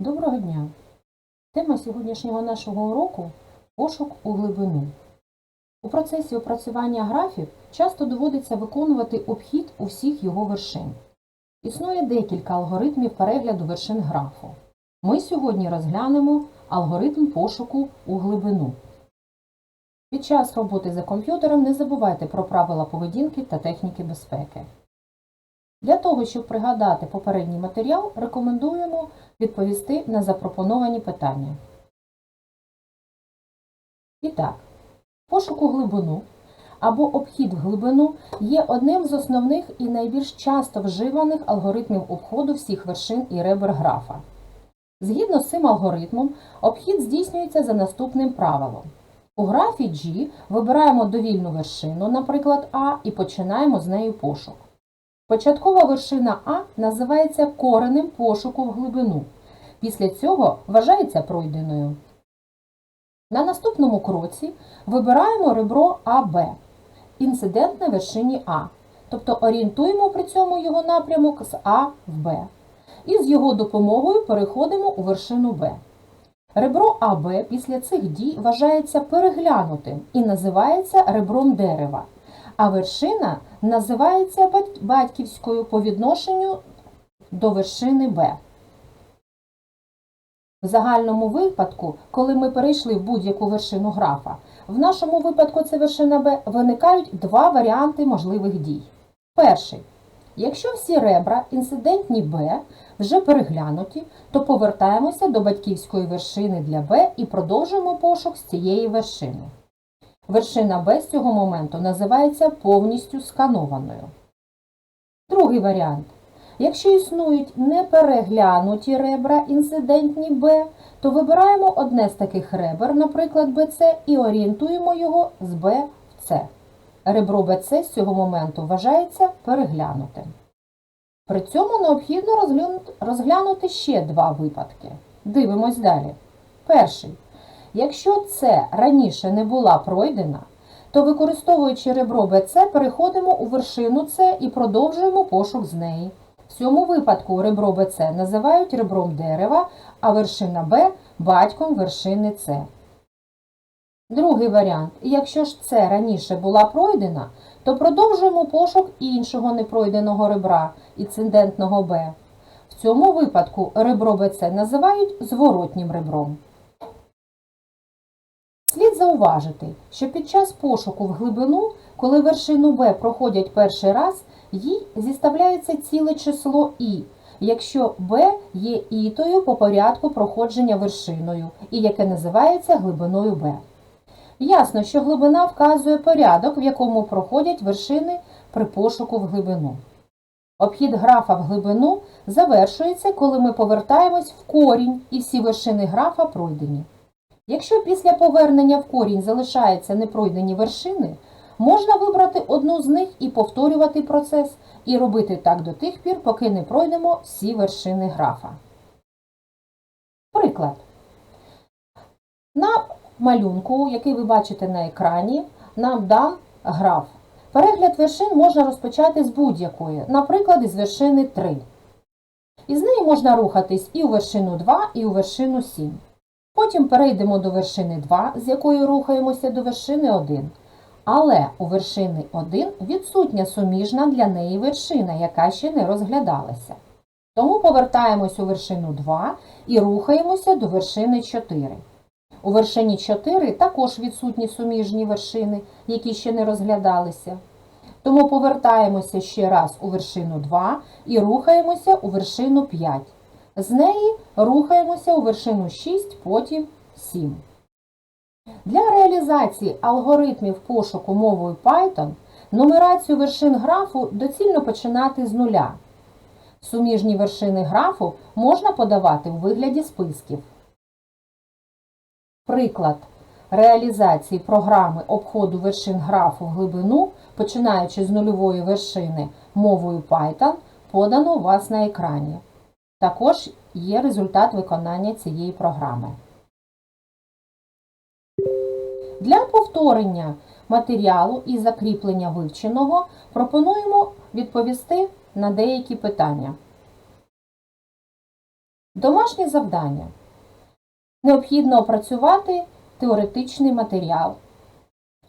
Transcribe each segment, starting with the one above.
Доброго дня! Тема сьогоднішнього нашого уроку пошук у глибину. У процесі опрацювання графів часто доводиться виконувати обхід усіх його вершин. Існує декілька алгоритмів перегляду вершин графу. Ми сьогодні розглянемо алгоритм пошуку у глибину. Під час роботи за комп'ютером не забувайте про правила поведінки та техніки безпеки. Для того, щоб пригадати попередній матеріал, рекомендуємо відповісти на запропоновані питання. І так, пошук у глибину або обхід в глибину є одним з основних і найбільш часто вживаних алгоритмів обходу всіх вершин і ребер графа. Згідно з цим алгоритмом, обхід здійснюється за наступним правилом. У графі G вибираємо довільну вершину, наприклад А, і починаємо з нею пошук. Початкова вершина А називається коренем пошуку в глибину. Після цього вважається пройденою. На наступному кроці вибираємо ребро АБ, інцидент на вершині А, тобто орієнтуємо при цьому його напрямок з А в Б. І з його допомогою переходимо у вершину Б. Ребро АБ після цих дій вважається переглянутим і називається ребром дерева, а вершина називається батьківською по відношенню до вершини Б. В загальному випадку, коли ми перейшли в будь-яку вершину графа, в нашому випадку це вершина Б, виникають два варіанти можливих дій. Перший. Якщо всі ребра інцидентні Б вже переглянуті, то повертаємося до батьківської вершини для Б і продовжуємо пошук з цієї вершини. Вершина Б з цього моменту називається повністю сканованою. Другий варіант. Якщо існують непереглянуті ребра інцидентні Б, то вибираємо одне з таких ребер, наприклад, BC, і орієнтуємо його з Б в С. Ребро BC з цього моменту вважається переглянутим. При цьому необхідно розглянути ще два випадки. Дивимось далі. Перший. Якщо С раніше не була пройдена, то використовуючи ребро BC, переходимо у вершину С і продовжуємо пошук з неї. В цьому випадку ребро BC називають ребром дерева, а вершина Б батьком вершини С. Другий варіант. Якщо ж С раніше була пройдена, то продовжуємо пошук іншого непройденого ребра, інцидентного Б. В цьому випадку ребро BC називають зворотнім ребром. Зауважити, що під час пошуку в глибину, коли вершину Б проходять перший раз, їй зіставляється ціле число І, якщо Б є ітою по порядку проходження вершиною, і яке називається глибиною Б. Ясно, що глибина вказує порядок, в якому проходять вершини при пошуку в глибину. Обхід графа в глибину завершується, коли ми повертаємось в корінь і всі вершини графа пройдені. Якщо після повернення в корінь залишаються непройдені вершини, можна вибрати одну з них і повторювати процес, і робити так до тих пір, поки не пройдемо всі вершини графа. Приклад. На малюнку, який ви бачите на екрані, нам дан граф. Перегляд вершин можна розпочати з будь-якої, наприклад, із вершини 3. Із неї можна рухатись і у вершину 2, і у вершину 7. Потім перейдемо до вершини 2, з якої рухаємося до вершини 1. Але у вершини 1 відсутня суміжна для неї вершина, яка ще не розглядалася. Тому повертаємось у вершину 2 і рухаємося до вершини 4. У вершині 4 також відсутні суміжні вершини, які ще не розглядалися. Тому повертаємося ще раз у вершину 2 і рухаємося у вершину 5. З неї рухаємося у вершину 6, потім 7. Для реалізації алгоритмів пошуку мовою Python нумерацію вершин графу доцільно починати з нуля. Суміжні вершини графу можна подавати у вигляді списків. Приклад реалізації програми обходу вершин графу в глибину, починаючи з нульової вершини мовою Python, подано у вас на екрані. Також є результат виконання цієї програми. Для повторення матеріалу і закріплення вивченого пропонуємо відповісти на деякі питання. Домашнє завдання. Необхідно опрацювати теоретичний матеріал.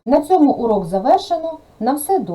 На цьому урок завершено. На все добре.